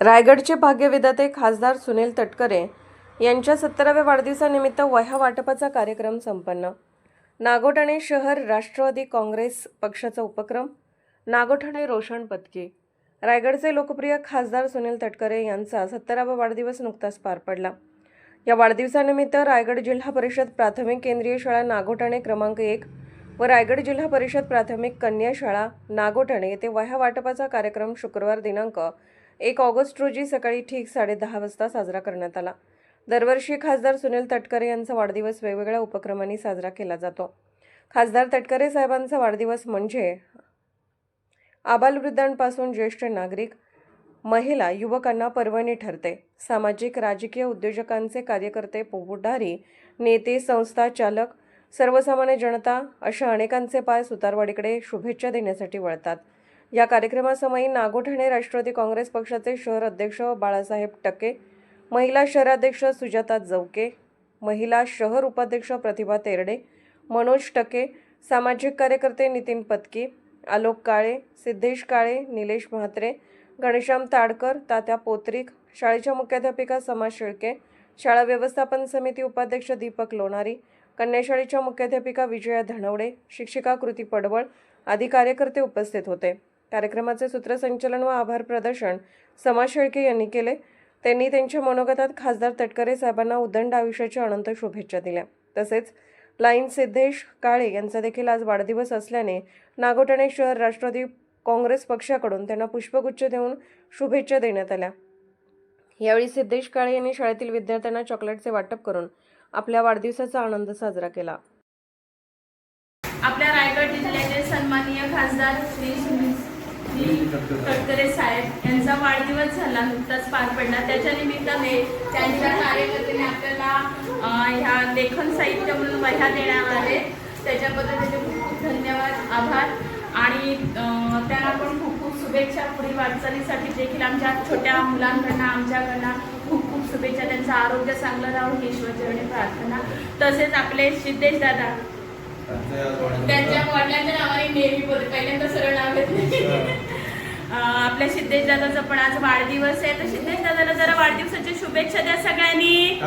रायगडचे भाग्यविधाते खासदार सुनील तटकरे यांच्या सत्तराव्या वाढदिवसानिमित्त वह्या वाटपाचा कार्यक्रम संपन्न. नागोठाणे शहर राष्ट्रवादी काँग्रेस पक्षाचा उपक्रम नागोठाणे रोशन पत्के रायगडचे लोकप्रिय खासदार सुनील तटकरे यांचा सत्तरावा वाढदिवस नुकताच पार पडला. या वाढदिवसानिमित्त रायगड जिल्हा परिषद प्राथमिक केंद्रीय शाळा नागोठाणे क्रमांक एक व रायगड जिल्हा परिषद प्राथमिक कन्या शाळा नागोठाणे येथे वह्या वाटपाचा कार्यक्रम शुक्रवार दिनांक एक ऑगस्ट रोजी सकाळी ठीक साडेदहा वाजता साजरा करण्यात आला. दरवर्षी खासदार सुनील तटकरे यांचा वाढदिवस वेगवेगळ्या उपक्रमांनी साजरा केला जातो. खासदार तटकरे साहेबांचा वाढदिवस म्हणजे आबालवृद्धांपासून ज्येष्ठ नागरिक महिला युवकांना पर्वणी ठरते. सामाजिक राजकीय उद्योजकांचे कार्यकर्ते पुढारी नेते संस्था चालक सर्वसामान्य जनता अशा अनेकांचे पाय सुतारवाडीकडे शुभेच्छा देण्यासाठी वळतात. या कार्यक्रमासमयी नागोठाणे राष्ट्रवादी काँग्रेस पक्षाचे शहर अध्यक्ष बाळासाहेब टके महिला शहराध्यक्ष सुजाता जवके महिला शहर उपाध्यक्ष प्रतिभा तेरडे मनोज टके सामाजिक कार्यकर्ते नितीन पत्की आलोक काळे सिद्धेश काळे निलेश म्हात्रे घनश्याम ताडकर तात्या पोत्रिक शाळेच्या मुख्याध्यापिका समाज शेळके शाळा व्यवस्थापन समिती उपाध्यक्ष दीपक लोणारी कन्याशाळेच्या मुख्याध्यापिका विजया धनवडे शिक्षिका कृती पडवळ आदी कार्यकर्ते उपस्थित होते. कार्यक्रमाचे सूत्रसंचलन व आभार प्रदर्शन समाज शेळके यांनी केले. त्यांनी त्यांच्या मनोगतात खासदार तटकरे साहेबांना उदंड आयुष्याच्या अनंत शुभेच्छा दिल्या. तसेच लाईन सिद्धेश काळे यांचा देखील आज वाढदिवस असल्याने नागोठाणे शहर राष्ट्रवादी काँग्रेस पक्षाकडून त्यांना पुष्पगुच्छ देऊन शुभेच्छा देण्यात आल्या. यावेळी सिद्धेश काळे यांनी शाळेतील विद्यार्थ्यांना चॉकलेटचे वाटप करून आपल्या वाढदिवसाचा आनंद साजरा केला. आपल्या रायगड जिल्ह्याचे सन्माननीय खासदार श्री तटकरे साहेब यांचा वाढदिवस झाला नुकताच पार पडला. त्याच्या निमित्ताने त्यांच्या कार्यकर्त्याने आपल्याला ह्या लेखन साहित्य म्हणून वह्या देण्यात आले. त्याच्याबद्दल त्याचे खूप खूप धन्यवाद आभार. आणि त्यांना पण खूप खूप शुभेच्छा. पुढील वाटचालीसाठी देखील आमच्या छोट्या मुलांकडनं आमच्याकडनं खूप खूप शुभेच्छा. त्यांचं आरोग्य चांगलं राहून ईश्वरचरणी प्रार्थना. तसेच आपले सिद्धेश दादा त्यांच्या वडिलांच्या नावाने नेहमी बोलते पहिल्यांदा सरळ नाव घेतले. अं, आपल्या सिद्धेश दादाचा पण आज वाढदिवस आहे. तर सिद्धेश दादाला जरा वाढदिवसाच्या शुभेच्छा द्या सगळ्यांनी.